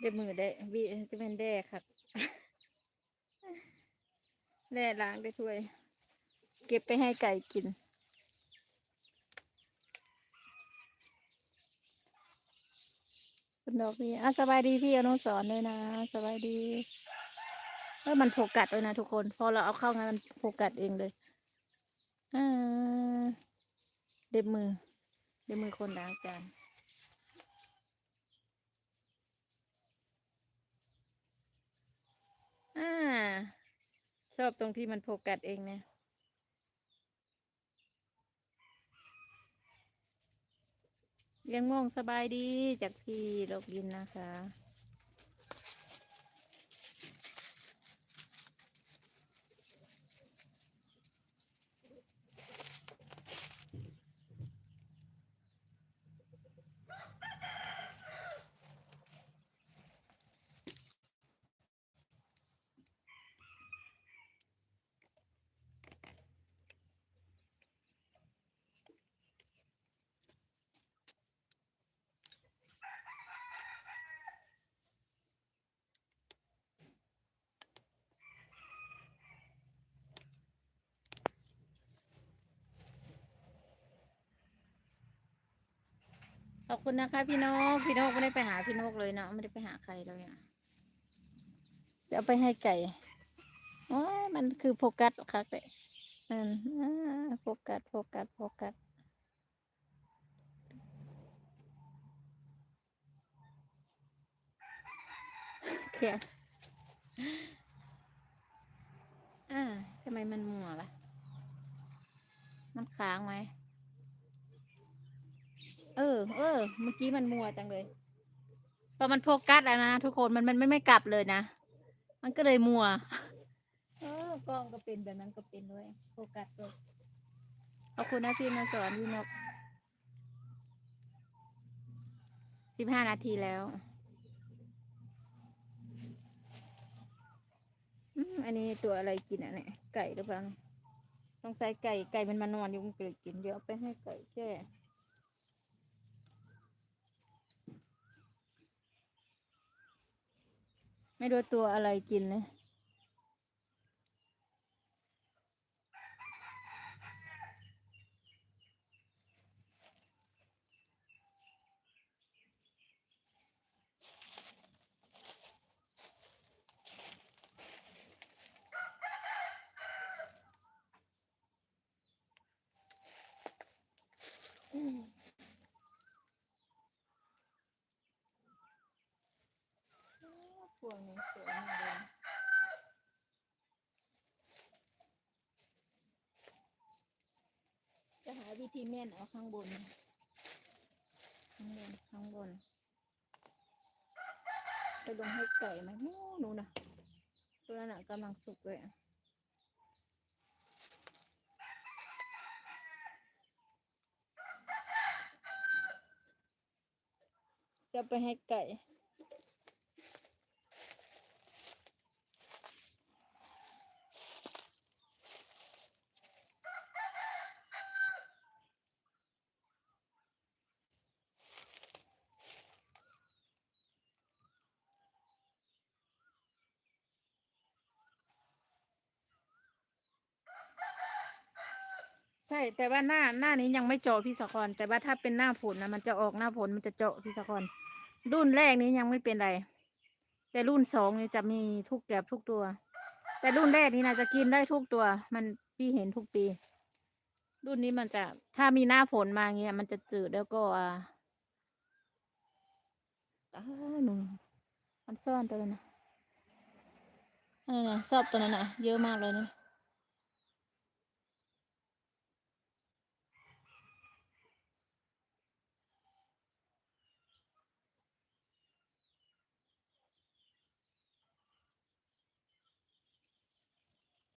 ได้มือได้วิจะเป็นแด่ค่ะแด่ล้างได้ถ้วย เก็บไปให้ไก่กิน คุณดอกนี่อะสบายดีพี่อนุสรณ์เลยนะสบายดีเออมันโผกัดเลยนะทุกคน พอเราเอาเข้าไงมันโผกัดเองเลยเด็บมือ เด็บมือคนล้างจานอ่า ชอบตรงที่มันโผกัดเองเนี่ยเลี้ยงม่วงสบายดีจากพี่ดอกยินนะคะ อบคุณนะคะ พี่นก พี่นกไม่ได้ไปหาพี่นกเลยนะไม่ได้ไปหาใครเลยอะจะเอาไปให้ไก่โอ้ยมันคือโฟกัสค่ะเลยนั่นโฟกัสโฟกัสโฟกัสเขียนอ่าทำไมมันมัวล่ะ มันค้างไหม เออ เออ เมื่อกี้มันมัวจังเลย พอมันโฟกัสแล้วนะทุกคนมันมันไม่ไม่กลับเลยนะ มันก็เลยมัว เออกล้องก็เป็นแบบนั้นก็เป็นด้วยโฟกัสด้วยขอบคุณนะพี่มาสอนพี่นกสิบห้านาทีแล้วอืมอันนี้ตัวอะไรกินอะเนี่ยไก่หรือเปล่าเนี่ยต้องใส่ไก่ไก่มันมานอนอยู่มันเกิดกินเดี๋ยวเอาไปให้ไก่แช่ ไม่รู้ตัวอะไรกินเลย พวงนี้สวยมากเลยจะหาวิธีแม่นเอาข้างบน ข้างบน ข้างบน ไปลงให้ไก่ไหมโอ้หนูนะตัวนั้นกำลังสุกเลยอะจะไปให้ไก่ ใช่ แต่ว่าหน้าหน้านี้ยังไม่เจาะพี่สะคอน แต่ว่าถ้าเป็นหน้าฝนนะมันจะออกหน้าฝนมันจะเจาะพี่สะคอน รุ่นแรกนี้ยังไม่เป็นไร แต่รุ่นสองนี่จะมีทุกแบบทุกตัว แต่รุ่นแรกนี้นะจะกินได้ทุกตัว มันพี่เห็นทุกปี รุ่นนี้มันจะถ้ามีหน้าฝนมาเงี้ยมันจะจืดแล้วก็อ่าอ้าวหนูมันซ่อนตัวนั้นะนั่นนะชอบตัวนั้นนะเยอะมากเลยนะ